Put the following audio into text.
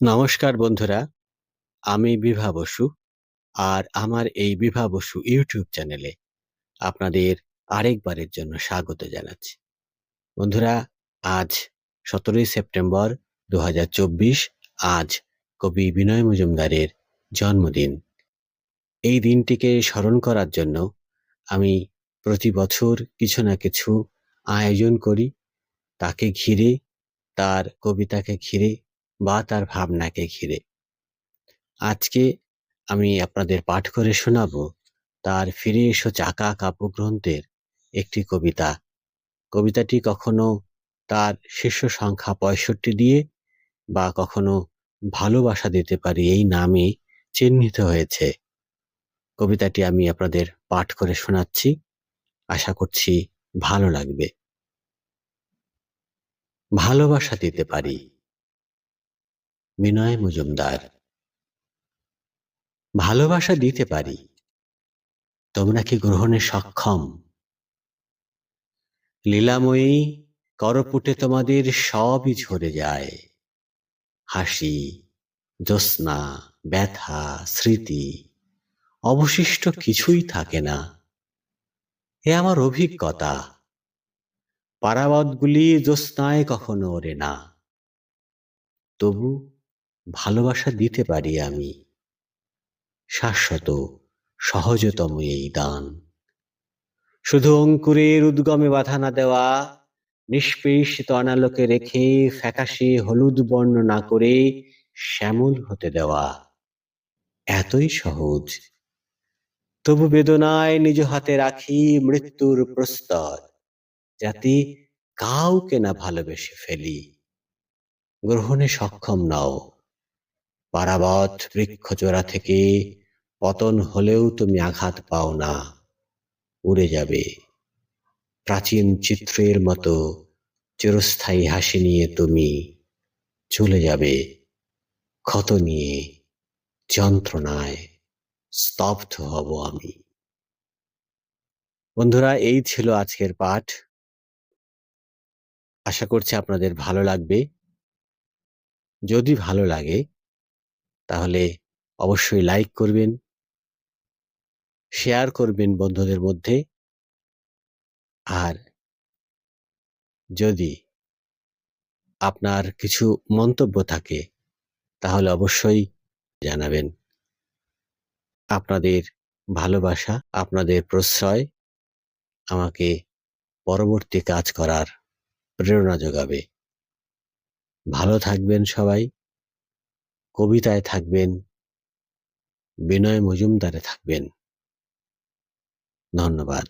নমস্কার বন্ধুরা, আমি বিভা বসু আর আমার এই বিভা বসু ইউটিউব চ্যানেলে আপনাদের আরেকবারের জন্য স্বাগত জানাচ্ছি। বন্ধুরা, আজ সতেরোই সেপ্টেম্বর দু হাজার চব্বিশ, আজ কবি বিনয় মজুমদারের জন্মদিন। এই দিনটিকে স্মরণ করার জন্য আমি প্রতি বছর কিছু না কিছু আয়োজন করি। তাকে ঘিরে, তার কবিতাকে ঘিরে বা তার ভাবনাকে ঘিরে। আজকে আমি আপনাদের পাঠ করে শোনাব তার ফিরে এসো চাকা কাব্যগ্রন্থের একটি কবিতা। কবিতাটি কখনো তার শীর্ষ সংখ্যা পঁয়ষট্টি দিয়ে বা কখনো ভালোবাসা দিতে পারি এই নামে চিহ্নিত হয়েছে। কবিতাটি আমি আপনাদের পাঠ করে শোনাচ্ছি। আশা করছি ভালো লাগবে। ভালোবাসা দিতে পারি। বিনয় মজুমদার। ভালোবাসা দিতে পারি, তোমরা কি গ্রহণে সক্ষম? লীলাময়ী, করপুটে তোমাদের সবই ঝরে যায়। হাসি, জ্যোৎস্না, ব্যথা, স্মৃতি, অবশিষ্ট কিছুই থাকে না। এ আমার অভিজ্ঞতা। পারাবতগুলি জ্যোৎস্নায় কখনো ওরে না। তবু ভালোবাসা দিতে পারি আমি। শাশ্বত, সহজতম এই দান। শুধু অঙ্কুরের উদ্গমে বাধা না দেওয়া, নিষ্পেষিত অনালোকে রেখে ফ্যাকাশে হলুদ বর্ণ না করে শ্যামল হতে দেওয়া। এতই সহজ। তবু বেদনায় নিজ হাতে রাখি মৃত্যুর প্রস্তর, যাতে কাউকে না ভালোবেসে ফেলি। গ্রহণে সক্ষম নাও। পারাবত বৃক্ষচোরা থেকে পতন হলেও তুমি আঘাত পাও না, উড়ে যাবে। প্রাচীন চিত্রের মতো চিরস্থায়ী হাসি নিয়ে তুমি চলে যাবে, ক্ষত নিয়ে যন্ত্রণায় স্তব্ধ হব আমি। বন্ধুরা, এই ছিল আজকের পাঠ। আশা করছি আপনাদের ভালো লাগবে। যদি ভালো লাগে তাহলে অবশ্যই লাইক করবেন শেয়ার করবেন বন্ধুদের মধ্যে। আর যদি আপনার কিছু মন্তব্য থাকে, তাহলে অবশ্যই জানাবেন। আপনাদের ভালোবাসা, আপনাদের প্রশ্রয় আমাকে পরবর্তী কাজ করার প্রেরণা যোগাবে। ভালো থাকবেন সবাই। কবিতায় থাকবেন বিনয় মজুমদারে থাকবেন। ধন্যবাদ।